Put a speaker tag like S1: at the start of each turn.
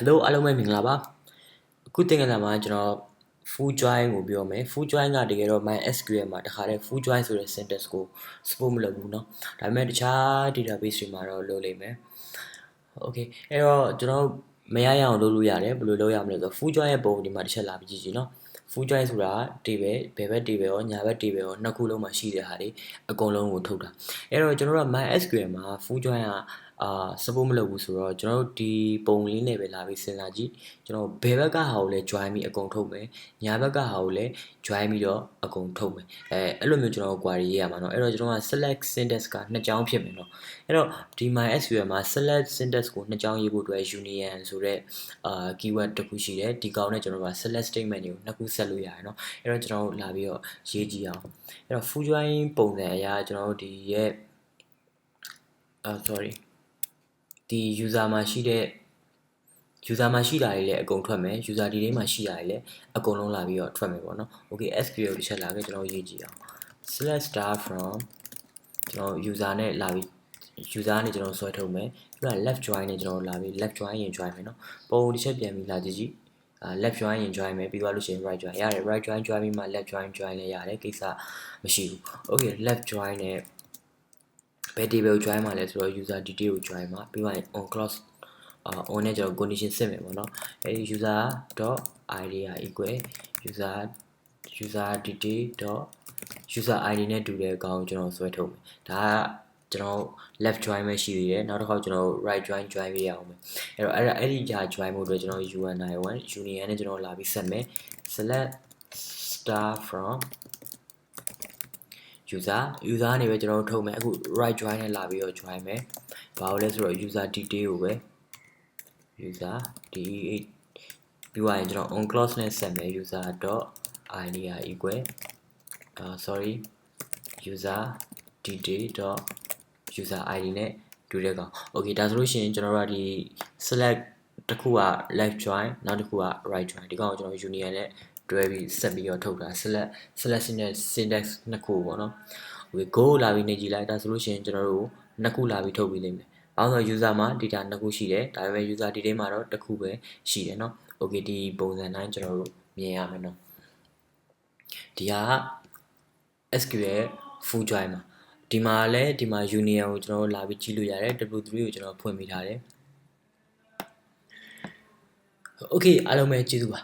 S1: Hello အားလုံးပဲမင်္ဂလာပါအခုသင်ခန်းစာမှာကျွန်တော် full join ကိုပြောမယ် full join ကတကယ်တော့ MySQL မှာတခါတည်း full join ဆိုတဲ့ syntax ကို support မလုပ်ဘူးเนาะဒါပေမဲ့တခြား database တွေမှာတော့လုပ်လိမ့်မယ် okay အဲ့တော့ကျွန်တော်မရရအောင်လုပ်လို့ရတယ်ဘယ်လိုလုပ်ရမလဲဆိုတော့ full join ရဲ့ပုံဒီမှာတစ်ချက်လာပြီးကြည့်ကြည့်เนาะ full join ဆိုတာ table ဘယ်ဘက် table ရောညာဘက် table ရောနှစ်ခုလုံးမှာရှိတဲ့ဟာတွေအကုန်လုံးကိုထုတ်တာအဲ့တော့ကျွန်တော်တို့က MySQL မှာ full join က အာ support မလုပ်ဘူးဆိုတော့ကျွန်တော်တို့ဒီပုံလေးနဲ့ပဲလာပြီးစဉ်းစားကြည့်ကျွန်တော်ဘယ်ဘက်ကဟာကိုလဲ join ပြီးအကုန်ထုတ်မယ်ညာဘက်ကဟာကိုလဲ join ပြီးတော့အကုန်ထုတ်မယ်အဲအဲ့လိုမျိုးကျွန်တော် query ရေးရမှာเนาะအဲ့တော့ကျွန်တော်က select syntax ကနှစ်ကြောင်းဖြစ်မယ်เนาะအဲ့တော့ဒီ MySQL မှာ select syntax ကိုနှစ်ကြောင်းရေးဖို့အတွက် union ဆိုတဲ့အာ keyword တစ်ခုရှိတယ်ဒီကောင်နဲ့ကျွန်တော်က select statement တွေကိုနှစ်ခုဆက်လို့ရတယ်เนาะအဲ့တော့ကျွန်တော်တို့လာပြီးတော့ရေးကြည့်အောင်အဲ့တော့ full join ပုံစံအရာကျွန်တော်တို့ဒီရဲ့အာ sorry ဒီ user မှာရှိတဲ့ user မှာရှိတာတွေလည်းအကုန်ထွက်မယ် user ဒီထဲမှာရှိတာတွေလည်းအကုန်လုံးလာပြီးတော့ထွက်မယ်ပေါ့နော် okay sql တစ်ချက်လာခဲ့ကျွန်တော်ရေးကြည့်အောင် select start from ကျွန်တော် user နဲ့လာပြီး user နဲ့ကျွန်တော်ဆွဲထုတ်မယ်ပြီးတော့ left join နဲ့ကျွန်တော်လာပြီး left join ရင် join မယ်နော်ပုံတစ်ချက်ပြန်ပြီးလာကြည့်ကြည့်အာ left join ရင် join မယ်ပြီးသွားလို့ရှိရင် right join ရတယ် right join join ပြီးမှ left join join လည်းရတယ်ကိစ္စမရှိဘူး okay left join နဲ့ဘ ယ် table join မှာလဲဆိုတော့ user detail ကို join မှာပြီးမှ on clause အာ on နဲ့ကျွန်တော် condition စစ်မယ်ပေါ့နော်အဲဒီ user.id က equal user user detail. user id နဲ့တူတဲ့အကောင်ကိုကျွန်တော်ဆွဲထုတ်မယ်ဒါကကျွန်တော် left join ပဲရှိသေးတယ်နောက်တစ်ခါကျွန်တော် right join join ပေးရအောင်မယ်အဲ့တော့အဲ့ဒါအဲ့ဒီကြာ join ဖို့အတွက်ကျွန်တော် uni1 union နဲ့ကျွန်တော်လာပြီးဆက်မယ် select start from user user နေပဲကျွန်တော်ထုတ်မယ်အခု right join နဲ့လာပြီးတော့ join မယ်ဘာလို့လဲဆိုတော့ user detail ကိုပဲ user de ပြီးသွားရင်ကျွန်တော် on clause နဲ့ဆက်မယ် user.id က equal uh sorry user detail. user id နဲ့တူတဲ့ကောင် okay ဒါဆိုလို့ရှိရင်ကျွန်တော်တို့ကဒီ select တစ်ခုက left join နောက်တစ်ခုက right join ဒီကောင်ကိုကျွန်တော် union နဲ့ တွဲပြီးဆက်ပြီးတော့ထုတ်တာ select selection နဲ့ syntax နှစ်ခုပေါ့နော်။ Okay go လာပြီးနေကြည့်လိုက်ဒါဆိုလို့ရှိရင်ကျွန်တော်တို့နှစ်ခုလာပြီးထုတ်ပြီးလိမ့်မယ်။ဘာလို့ဆို user မှာ data နှစ်ခုရှိတယ်ဒါပေမဲ့ user detail မှာတော့တစ်ခုပဲရှိတယ်နော်။ Okay ဒီပုံစံတိုင်းကျွန်တော်တို့မြင်ရမယ်နော်။ဒီဟာ SQL full join မှာဒီမှာလဲဒီမှာ union ကိုကျွန်တော်တို့လာပြီးကြည့်လို့ရတယ် w3 ကိုကျွန်တော်ဖွင့်ပေးထားတယ်။ Okay အားလုံးပဲကျေးဇူးပါ